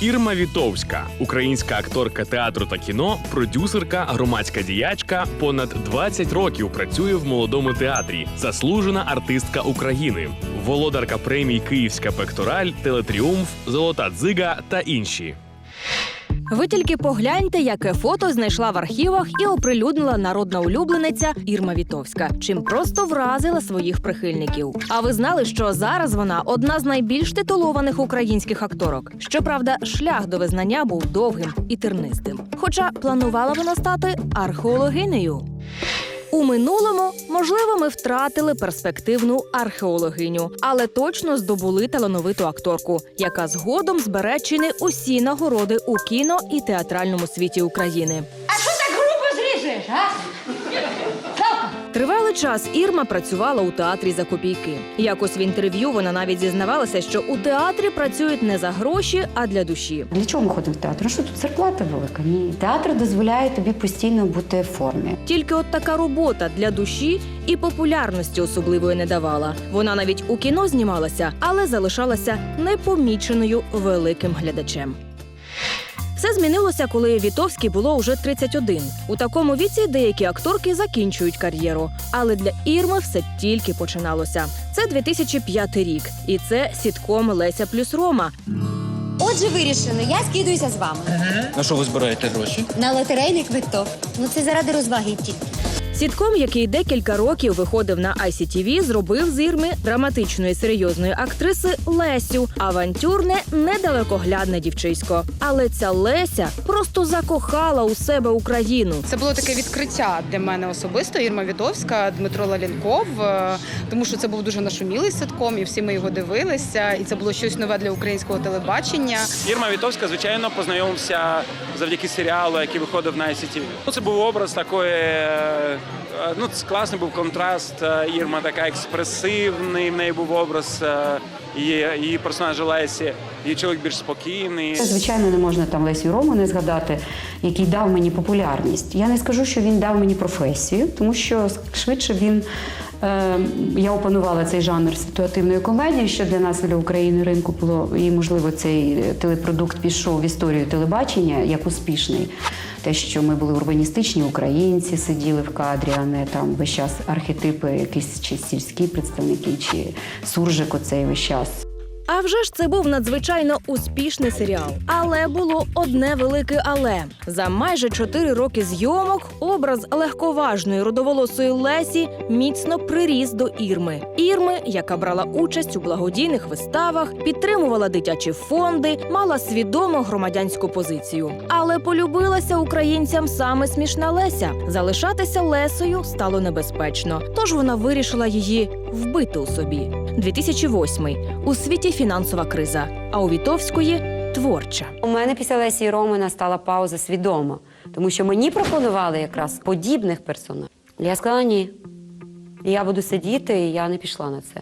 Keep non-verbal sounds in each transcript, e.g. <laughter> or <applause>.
Ірма Вітовська, українська акторка театру та кіно, продюсерка, громадська діячка, понад 20 років працює в молодому театрі, заслужена артистка України, володарка премій Київська пектораль, Телетріумф, Золота дзига та інші. Ви тільки погляньте, яке фото знайшла в архівах і оприлюднила народна улюблениця Ірма Вітовська, чим просто вразила своїх прихильників. А ви знали, що зараз вона одна з найбільш титулованих українських акторок. Щоправда, шлях до визнання був довгим і тернистим. Хоча планувала вона стати археологинею. У минулому, можливо, ми втратили перспективну археологиню, але точно здобули талановиту акторку, яка згодом збере чи усі нагороди у кіно і театральному світі України. А що так грубо зріжеш, а? Тривалий час Ірма працювала у театрі за копійки. Якось в інтерв'ю вона навіть зізнавалася, що у театрі працюють не за гроші, а для душі. Для чого ми ходимо в театр? Ну що тут зарплата велика? Ні. Театр дозволяє тобі постійно бути в формі. Тільки от така робота для душі і популярності особливої не давала. Вона навіть у кіно знімалася, але залишалася непоміченою великим глядачем. Все змінилося, коли Вітовській було уже 31. У такому віці деякі акторки закінчують кар'єру. Але для Ірми все тільки починалося. Це 2005 рік, і це сітком Леся плюс Рома. Отже, вирішено, я скидуюся з вами На що ви збираєте гроші? на лотерейний квиток. Ну це заради розваги тільки. Сітком, який декілька років виходив на ICTV, зробив з Ірми драматичної серйозної актриси Лесю, авантюрне, недалекоглядне дівчисько. Але ця Леся просто закохала у себе Україну. Це було таке відкриття для мене особисто. Ірма Відовська, Дмитро Лалінков, е, тому що це був дуже нашумілий ситком, і всі ми його дивилися. І це було щось нове для українського телебачення. Ірма Вітовська, звичайно, познайомився завдяки серіалу, який виходив на ICTV. Ну, це був образ такої. Е, Ну, це класний був контраст. Е, Ірма така експресивний, в неї був образ е, її, її персонажа Лесі. Її чоловік більш спокійний. Звичайно, не можна там Лесю Рому не згадати, який дав мені популярність. Я не скажу, що він дав мені професію, тому що швидше він. Я опанувала цей жанр ситуативної комедії, що для нас для України ринку було, і можливо цей телепродукт пішов в історію телебачення як успішний. Те, що ми були урбаністичні українці, сиділи в кадрі, а не там весь час архетипи, якісь чи сільські представники, чи суржик оцей весь час. А вже ж це був надзвичайно успішний серіал. Але було одне велике але за майже чотири роки зйомок образ легковажної родоволосої Лесі міцно приріс до Ірми. Ірми, яка брала участь у благодійних виставах, підтримувала дитячі фонди, мала свідому громадянську позицію. Але полюбилася українцям саме смішна Леся. Залишатися Лесою стало небезпечно, тож вона вирішила її вбити у собі. 2008 у світі фінансова криза, а у Вітовської творча. У мене після Лесі Романа стала пауза свідома, тому що мені пропонували якраз подібних персонажів. Я сказала ні. Я буду сидіти, і я не пішла на це.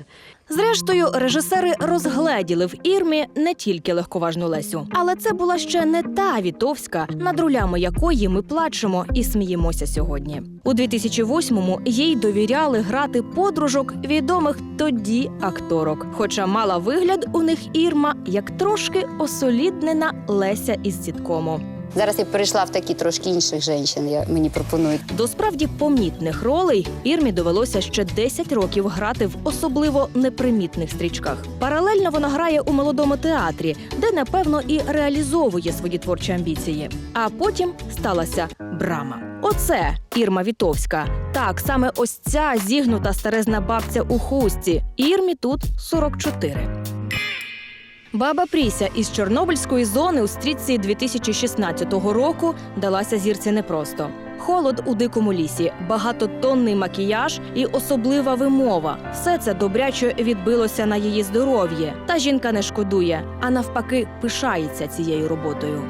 Зрештою, режисери розгледіли в Ірмі не тільки легковажну Лесю, але це була ще не та Вітовська, над рулями якої ми плачемо і сміємося сьогодні. У 2008-му їй довіряли грати подружок відомих тоді акторок. Хоча мала вигляд у них Ірма як трошки осоліднена Леся із сіткому. Зараз я перейшла в такі трошки інших жінок, я, мені пропонують. До справді помітних ролей Ірмі довелося ще 10 років грати в особливо непримітних стрічках. Паралельно вона грає у молодому театрі, де напевно і реалізовує свої творчі амбіції. А потім сталася брама. Оце Ірма Вітовська. Так, саме ось ця зігнута старезна бабця у хустці. Ірмі тут 44. Баба Пріся із Чорнобильської зони у стрітці 2016 року далася зірці непросто. Холод у дикому лісі, багатотонний макіяж і особлива вимова. Все це добряче відбилося на її здоров'ї. Та жінка не шкодує, а навпаки, пишається цією роботою.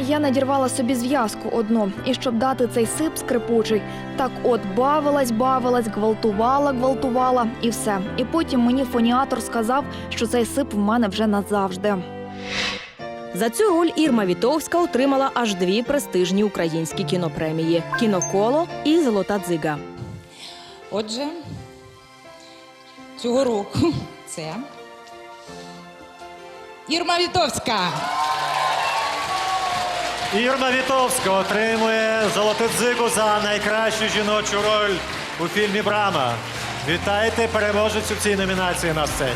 Я надірвала собі зв'язку одну, і щоб дати цей сип скрипучий, так от бавилась, бавилась, гвалтувала, гвалтувала і все. І потім мені фоніатор сказав, що цей сип в мене вже назавжди. За цю роль Ірма Вітовська отримала аж дві престижні українські кінопремії: кіноколо і Золота дзига. Отже, цього року <laughs> це Ірма Вітовська. Ірма Вітовська отримує золоту дзигу за найкращу жіночу роль у фільмі Брама. Вітайте переможецю в цій номінації на сцені.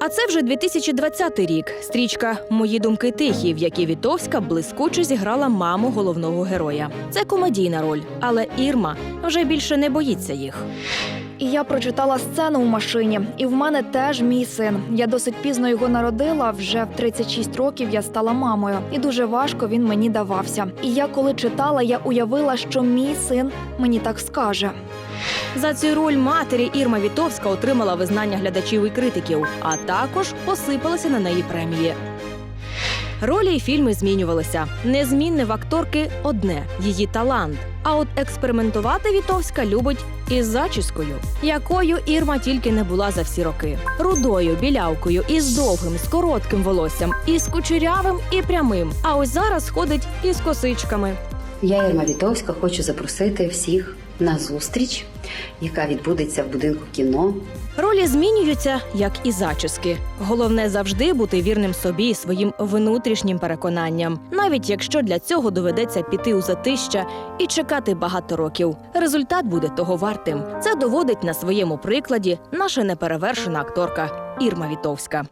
А це вже 2020 рік. Стрічка Мої думки тихі, в якій Вітовська блискуче зіграла маму головного героя. Це комедійна роль, але Ірма вже більше не боїться їх. І я прочитала сцену в машині, і в мене теж мій син. Я досить пізно його народила. Вже в 36 років я стала мамою, і дуже важко він мені давався. І я, коли читала, я уявила, що мій син мені так скаже. За цю роль матері Ірма Вітовська отримала визнання глядачів і критиків, а також посипалися на неї премії. Ролі й фільми змінювалися. Незмінне в акторки одне її талант. А от експериментувати Вітовська любить із зачіскою, якою Ірма тільки не була за всі роки. Рудою, білявкою, із довгим, з коротким волоссям, із кучерявим і прямим. А ось зараз ходить із косичками. Я, Ірма Вітовська, хочу запросити всіх на зустріч, яка відбудеться в будинку кіно Ролі змінюються, як і зачіски. Головне завжди бути вірним собі і своїм внутрішнім переконанням, навіть якщо для цього доведеться піти у затища і чекати багато років. Результат буде того вартим. Це доводить на своєму прикладі наша неперевершена акторка Ірма Вітовська.